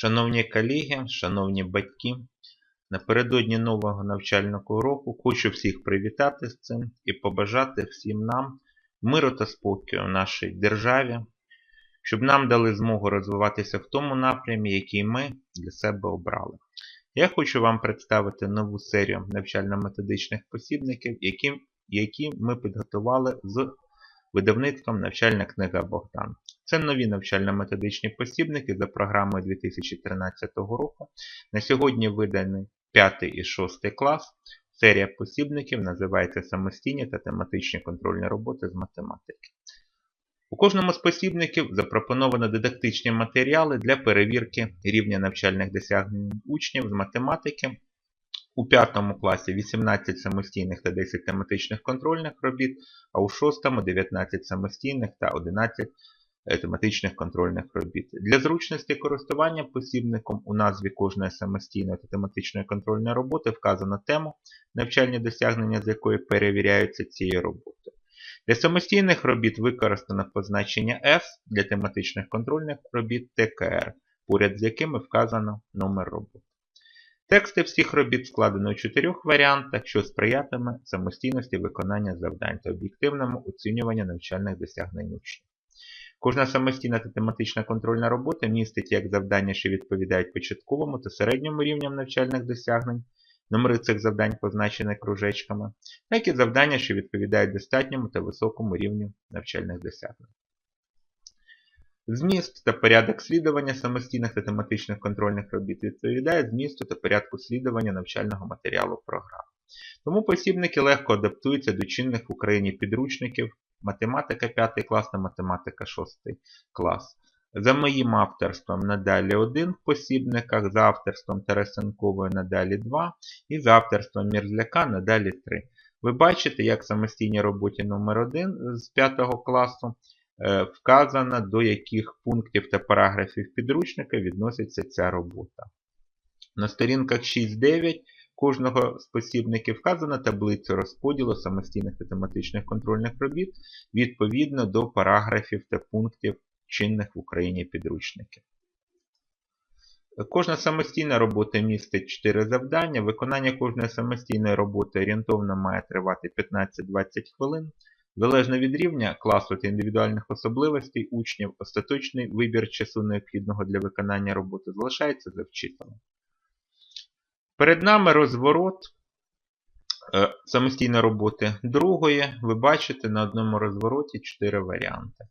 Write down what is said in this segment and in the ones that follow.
Шановні колеги, шановні батьки, напередодні нового навчального року хочу всіх привітати з цим і побажати всім нам миру та спокою в нашій державі, щоб нам дали змогу розвиватися в тому напрямі, який ми для себе обрали. Я хочу вам представити нову серію навчально-методичних посібників, які, які ми підготували з видавництвом навчальна книга Богдан. Це нові навчально-методичні посібники за програмою 2013 року. На сьогодні виданий 5 і 6 клас. Серія посібників називається Самостійні та тематичні контрольні роботи з математики. У кожному з посібників запропоновано дидактичні матеріали для перевірки рівня навчальних досягнень учнів з математики. У 5 класі 18 самостійних та 10 тематичних контрольних робіт, а у 6 19 самостійних та 11 тематичних контрольних робіт. Для зручності користування посібником у назві кожної самостійної та тематичної контрольної роботи вказано тему, навчальні досягнення з якої перевіряються цією роботою. Для самостійних робіт використано позначення S, для тематичних контрольних робіт ТКР, поряд з якими вказано номер роботи. Тексти всіх робіт складено у чотирьох варіантах, що сприятиме самостійності виконання завдань та об'єктивному оцінюванню навчальних досягнень учнів. Кожна самостійна та тематична контрольна робота містить як завдання, що відповідають початковому та середньому рівням навчальних досягнень, номери цих завдань позначені кружечками, так і завдання, що відповідають достатньому та високому рівню навчальних досягнень. Зміст та порядок слідування самостійних та тематичних контрольних робіт відповідає змісту та порядку слідування навчального матеріалу програми. Тому посібники легко адаптуються до чинних в Україні підручників математика 5 клас та математика 6 клас. За моїм авторством надалі 1 в посібниках, за авторством Тарасенкової надалі 2 і за авторством Мірзляка надалі 3. Ви бачите, як в самостійній роботі номер 1 з 5 класу Е, вказано, до яких пунктів та параграфів підручника відноситься ця робота. На сторінках 6-9 кожного з посібників вказана таблиця розподілу самостійних та тематичних контрольних робіт відповідно до параграфів та пунктів чинних в Україні підручників. Кожна самостійна робота містить 4 завдання. Виконання кожної самостійної роботи орієнтовно має тривати 15-20 хвилин. Залежно від рівня, класу та індивідуальних особливостей учнів, остаточний вибір часу необхідного для виконання роботи залишається за вчителем. Перед нами розворот е, самостійної роботи другої. Ви бачите на одному розвороті 4 варіанти.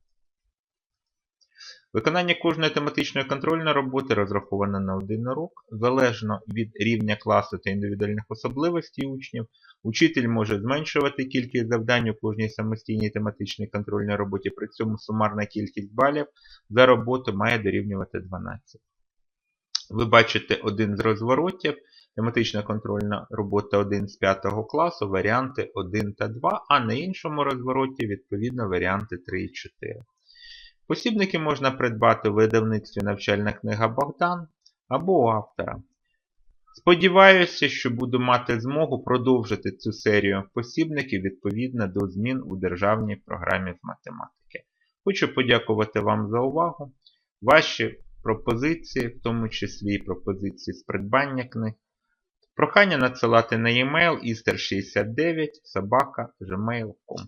Виконання кожної тематичної контрольної роботи розраховане на один урок. Залежно від рівня класу та індивідуальних особливостей учнів, учитель може зменшувати кількість завдань у кожній самостійній тематичній контрольній роботі, при цьому сумарна кількість балів за роботу має дорівнювати 12. Ви бачите один з розворотів. Тематична контрольна робота 1 з 5 класу, варіанти 1 та 2, а на іншому розвороті, відповідно, варіанти 3 і 4. Посібники можна придбати у видавництві навчальна книга Богдан або у автора. Сподіваюся, що буду мати змогу продовжити цю серію посібників відповідно до змін у державній програмі з математики. Хочу подякувати вам за увагу. Ваші пропозиції, в тому числі і пропозиції з придбання книг. Прохання надсилати на e-mail ister69 собака gmail.com